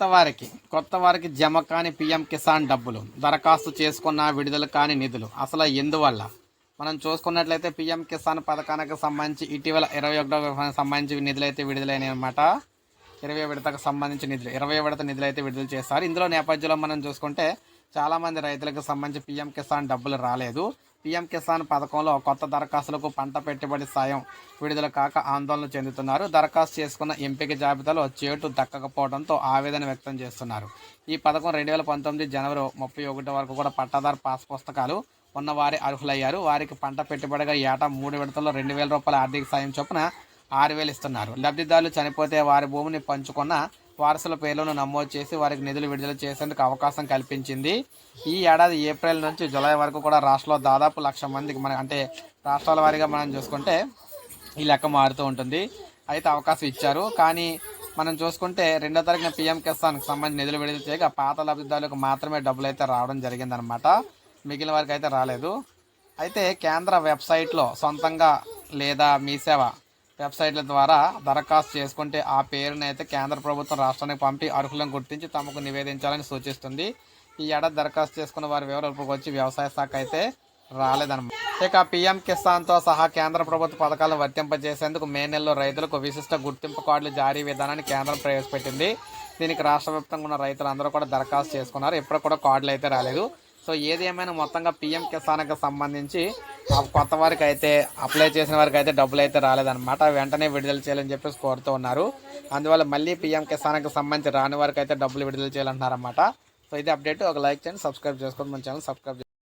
కొత్త వారికి కొత్త వారికి జమ కాని పిఎం కిసాన్ డబ్బులు దరఖాస్తు చేసుకున్న విడుదల కాని నిధులు. అసలు ఎందువల్ల? మనం చూసుకున్నట్లయితే పిఎం కిసాన్ పథకానికి సంబంధించి ఇటీవల ఇరవై ఒకటో సంబంధించి నిధులు అయితే విడుదలైనాయి ఇరవై విడతకు సంబంధించి నిధులు ఇరవై విడత నిధులు అయితే విడుదల చేస్తారు ఇందులో నేపథ్యంలో మనం చూసుకుంటే చాలామంది రైతులకు సంబంధించి పిఎం కిసాన్ డబ్బులు రాలేదు. పీఎం కిసాన్ పథకంలో కొత్త దరఖాస్తులకు పంట పెట్టుబడి సాయం విడుదల కాక ఆందోళన చెందుతున్నారు. దరఖాస్తు చేసుకున్న ఎంపిక జాబితాలో చేటు దక్కకపోవడంతో ఆవేదన వ్యక్తం చేస్తున్నారు. ఈ పథకం రెండు వేల పంతొమ్మిది జనవరి ముప్పై ఒకటి వరకు కూడా పట్టాదారు పాస్ పుస్తకాలు ఉన్నవారే అర్హులయ్యారు. వారికి పంట పెట్టుబడిగా ఏటా మూడు విడతల్లో రెండు వేల రూపాయల ఆర్థిక సాయం చొప్పున ఆరు వేలు ఇస్తున్నారు. లబ్ధిదారులు చనిపోతే వారి భూమిని పంచుకున్న వారసుల పేర్లను నమోదు చేసి వారికి నిధులు విడుదల చేసేందుకు అవకాశం కల్పించింది. ఈ ఏడాది ఏప్రిల్ నుంచి జూలై వరకు కూడా రాష్ట్రంలో దాదాపు లక్ష మందికి మన అంటే రాష్ట్రాల వారీగా మనం చూసుకుంటే ఈ లెక్క మారుతూ ఉంటుంది. అయితే అవకాశం ఇచ్చారు. కానీ మనం చూసుకుంటే రెండో తారీఖున పీఎం కిసాన్కి సంబంధించి నిధులు విడుదల చేయగా పాత లబ్ధిదారులకు మాత్రమే డబ్బులు అయితే రావడం జరిగిందనమాట మిగిలిన వారికి అయితే రాలేదు. అయితే కేంద్ర వెబ్సైట్లో సొంతంగా లేదా మీ సేవ వెబ్సైట్ల ద్వారా దరఖాస్తు చేసుకుంటే ఆ పేరును అయితే కేంద్ర ప్రభుత్వం రాష్ట్రానికి పంపి అర్హులను గుర్తించి తమకు నివేదించాలని సూచిస్తుంది. ఈ ఏడాది దరఖాస్తు చేసుకున్న వారి వివరాలకు వచ్చి వ్యవసాయ శాఖ అయితే రాలేదన్నమాట. ఇక పీఎం కిసాన్తో సహా కేంద్ర ప్రభుత్వ పథకాలను వర్తింపజేసేందుకు మే నెలలో రైతులకు విశిష్ట గుర్తింపు కార్డులు జారీ విధానాన్ని కేంద్రం ప్రవేశపెట్టింది. దీనికి రాష్ట్ర వ్యాప్తంగా ఉన్న రైతులందరూ కూడా దరఖాస్తు చేసుకున్నారు. ఇప్పుడు కూడా కార్డులు అయితే రాలేదు. సో ఏది ఏమైనా మొత్తంగా పీఎం కిసాన్కి సంబంధించి కొత్త వారికి అయితే అప్లై చేసిన వారికి అయితే డబ్బులు అయితే రాలేదన్నమాట. వెంటనే విడుదల చేయాలని చెప్పేసి కోరుతూ ఉన్నారు. అందువల్ల మళ్ళీ పీఎం కిసాన్కి సంబంధించి రాని వారికి అయితే డబ్బులు విడుదల చేయాలంటున్నారన్నమాట. సో ఇది అప్డేట్ ఒక లైక్ చేయండి సబ్స్క్రైబ్ చేసుకోండి. మన ఛానల్ సబ్స్క్రైబ్